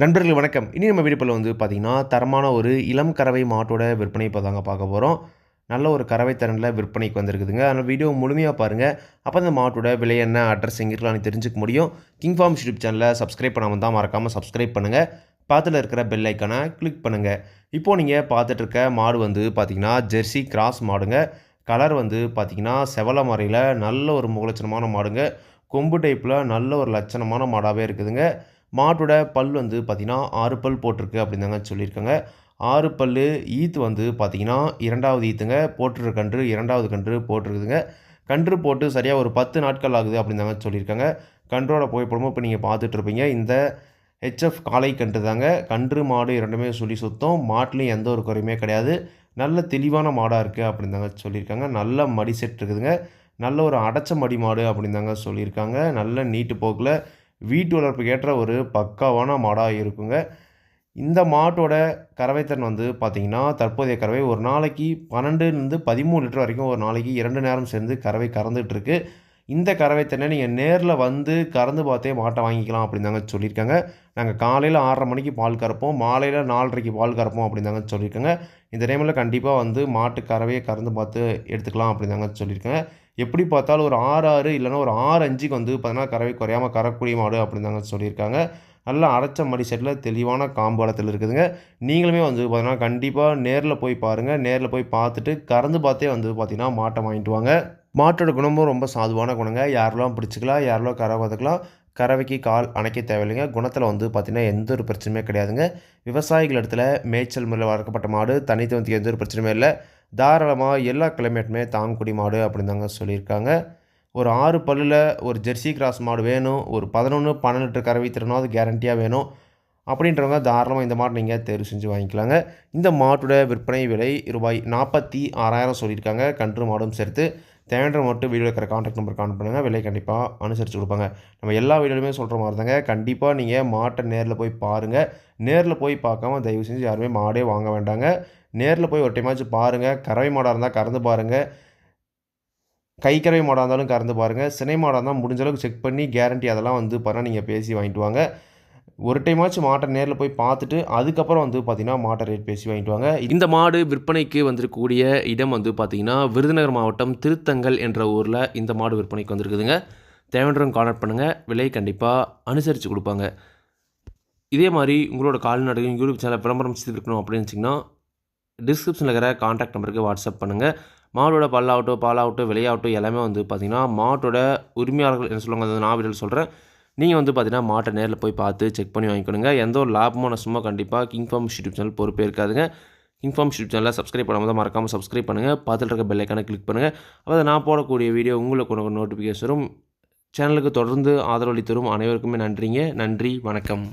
நண்பர்கள் வணக்கம். இனி நம்ம வீடியோவில் வந்து பார்த்திங்கன்னா தரமான ஒரு இளம் கறவை மாட்டோட விற்பனை இப்போ தாங்க பார்க்க போகிறோம் நல்ல ஒரு கறவை திறனில் விற்பனைக்கு வந்திருக்குதுங்க. அதனால் வீடியோ முழுமையாக பாருங்கள் அப்போ அந்த மாட்டோட விலை என்ன அட்ரஸ் எங்கே இருக்கலாம் தெரிஞ்சுக்க முடியும். கிங் ஃபார்ம் யூடியூப் சேனலை சப்ஸ்கிரைப் பண்ணாமல் தான் மறக்காமல் சப்ஸ்கிரைப் பண்ணுங்கள் பார்த்துல இருக்கிற பெல் ஐக்கானை கிளிக் பண்ணுங்கள் இப்போது நீங்கள் பார்த்துட்டு இருக்க மாடு வந்து பார்த்திங்கன்னா ஜெர்சி கிராஸ் மாடுங்க. கலர் வந்து பார்த்திங்கன்னா செவல மறையில் நல்ல ஒரு முகலட்சணமான மாடுங்க. கொம்பு டைப்பில் நல்ல ஒரு லட்சணமான மாடாகவே இருக்குதுங்க. மாட்டோட பல் வந்து பார்த்திங்கன்னா ஆறு பல் போட்டிருக்கு அப்படின்னு தாங்க சொல்லியிருக்காங்க. ஆறு பல் ஈத்து வந்து பார்த்திங்கன்னா இரண்டாவது ஈத்துங்க போட்டுருக்க கன்று இரண்டாவது கன்று போட்டிருக்குதுங்க. கன்று போட்டு சரியாக ஒரு பத்து நாட்கள் ஆகுது அப்படின்னு தாங்க சொல்லியிருக்காங்க. கன்றோட புகைப்படமும் இப்போ நீங்கள் பார்த்துட்ருப்பீங்க. இந்த ஹெச்எஃப் காளை கன்று தாங்க கன்று மாடு இரண்டுமே சொல்லி சுத்தம். மாட்டிலையும் எந்த ஒரு குறையுமே கிடையாது. நல்ல தெளிவான மாடாக இருக்குது அப்படின்னு தாங்க சொல்லியிருக்காங்க. நல்ல மடி செட் இருக்குதுங்க. நல்ல ஒரு அடைச்ச மடி மாடு அப்படின்னு தாங்க சொல்லியிருக்காங்க. நல்ல நீட்டு போக்கில் வீட்டு வளர்ப்புக்கு ஏற்ற ஒரு பக்காவான மாடாக இருக்குங்க. இந்த மாட்டோட கறவைத்திறன் வந்து பார்த்திங்கன்னா தற்போதைய கறவை ஒரு நாளைக்கு பன்னெண்டுலேருந்து பதிமூணு லிட்டர் வரைக்கும் ஒரு நாளைக்கு இரண்டு நேரம் சேர்ந்து கறவை கறந்துகிட்ருக்கு இந்த கறவைத்தனை நீங்கள் நேரில் வந்து கறந்து பார்த்தே மாட்டை வாங்கிக்கலாம் அப்படின்னு தாங்க சொல்லியிருக்காங்க. நாங்கள் காலையில் ஆறரை மணிக்கு பால் கறப்போம் மாலையில் நாலரைக்கு பால் கறப்போம் அப்படின்னு தாங்க சொல்லியிருக்காங்க. இந்த டைமில் கண்டிப்பாக வந்து மாட்டு கறவையை கறந்து பார்த்து எடுத்துக்கலாம் அப்படின்னு தாங்க சொல்லியிருக்காங்க. எப்படி பார்த்தாலும் ஒரு ஆறு ஆறு இல்லைன்னா ஒரு ஆறு அஞ்சுக்கு வந்து பார்த்தீங்கன்னா கறவை குறையாமல் கறக்கூடிய மாடு அப்படின்னு தாங்க சொல்லியிருக்காங்க. நல்லா அரைச்ச மடி செட்டில் தெளிவான காம்பாலத்தில் இருக்குதுங்க. நீங்களுமே வந்து பார்த்தீங்கன்னா கண்டிப்பாக நேரில் போய் பாருங்கள் நேரில் போய் பார்த்துட்டு கறந்து பார்த்தே வந்து பார்த்திங்கன்னா மாட்டை வாங்கிட்டு வாங்க. மாட்டோட குணமும் ரொம்ப சாதுவான குணங்க. யாரெல்லாம் பிடிச்சிக்கலாம் யாரெல்லாம் கரை பார்த்துக்கலாம் கறவைக்கு கால் அணைக்க தேவையில்லைங்க. குணத்தில் வந்து பார்த்திங்கன்னா எந்த ஒரு பிரச்சனையுமே கிடையாதுங்க. விவசாயிகள் இடத்துல மேய்ச்சல் முறையில் வளர்க்கப்பட்ட மாடு தனித்துவத்துக்கு எந்த ஒரு பிரச்சனையுமே இல்லை. தாராளமாக எல்லா கிளைமேட்டுமே தாங்கக்கூடிய மாடு அப்படின்னு தாங்க சொல்லியிருக்காங்க. ஒரு ஆறு பல்லில் ஒரு ஜெர்சி கிராஸ் மாடு வேணும் ஒரு பதினொன்று பன்னெண்டு லிட்டர் கறவை திறனும் அது கேரண்டியாக வேணும் அப்படின்றவங்க தாராளமாக இந்த மாடு நீங்கள் தேர்வு செஞ்சு வாங்கிக்கலாங்க. இந்த மாட்டோட விற்பனை விலை ரூபாய் நாற்பத்தி ஆறாயிரம் சொல்லியிருக்காங்க. கன்று மாடும் சேர்த்து தேவையான மட்டும் வீடியோ இருக்கிற காண்டாக்ட் நம்பர் கான் பண்ணுங்கள் விலை கண்டிப்பாக அனுசரித்து கொடுப்பாங்க. நம்ம எல்லா வீடியோலையுமே சொல்கிற மாதிரி தாங்க கண்டிப்பாக நீங்கள் மாட்டை நேரில் போய் பாருங்கள் நேரில் போய் பார்க்காம தயவு செஞ்சு யாருமே மாடே வாங்க வேண்டாங்க. நேரில் போய் ஒரு டைமாச்சும் பாருங்கள் கறவை மாடாக இருந்தால் கறந்து பாருங்கள் கைக்கறவை மாடாக இருந்தாலும் கறந்து பாருங்கள் சினை மாடாக இருந்தால் முடிஞ்ச அளவுக்கு செக் பண்ணி கேரண்டி அதெல்லாம் வந்து பாருங்கள் நீங்கள் பேசி வாங்கிட்டு வாங்க. ஒரு டைமாச்சும் மாட்டை நேரில் போய் பார்த்துட்டு அதுக்கப்புறம் வந்து பார்த்திங்கன்னா மாட்டை ரேட் பேசி வாங்கிட்டு வாங்க. இந்த மாடு விற்பனைக்கு வந்திருக்கக்கூடிய இடம் வந்து பார்த்திங்கன்னா விருதுநகர் மாவட்டம் திருத்தங்கல் என்ற ஊரில் இந்த மாடு விற்பனைக்கு வந்திருக்குதுங்க. தேவைன்றவங்க கான்டாக்ட் பண்ணுங்கள் விலை கண்டிப்பாக அனுசரித்து கொடுப்பாங்க. இதே மாதிரி உங்களோட கால்நடைகள் யூடியூப் சேனல் விளம்பரம் செய்திருக்கணும் அப்படின்னு வச்சிங்கன்னா டிஸ்கிரிப்ஷனில் இருக்கிற காண்டாக்ட் நம்பருக்கு வாட்ஸ்அப் பண்ணுங்கள் மாடோட பல்லாகட்டும் பாலாகட்டும் விலையாகட்டும் எல்லாமே வந்து பார்த்திங்கன்னா மாட்டோட உரிமையாளர்கள் என்ன சொல்லுவாங்க அந்த நான் வீடியோவில் சொல்கிறேன் நீங்கள் வந்து பார்த்தீங்கன்னா மாட்டை நேரில் போய் பார்த்து செக் பண்ணி வாங்கிக்கணுங்க. எந்த ஒரு லாபமும் நஷ்டமோ கண்டிப்பாக கிங் ஃபார்ம் யூடியூப் சேனல் பொறுப்பே இருக்காதுங்க. கிங் ஃபார்ம் யூடியூப் சேனலில் சப்ஸ்கிரைப் பண்ணாமல் தான் மறக்காமல் சப்ஸ்கிரைப் பண்ணுங்கள் பார்த்துட்டு இருக்க பெல்லைக்கான கிளிக் பண்ணுங்கள் அப்போ நான் போடக்கூடிய வீடியோ உங்களுக்கு உனக்கு நோட்டிஃபிகேஷன் வரும். சேனலுக்கு தொடர்ந்து ஆதரவளி தரும் அனைவருக்குமே நன்றிங்க. நன்றி வணக்கம்.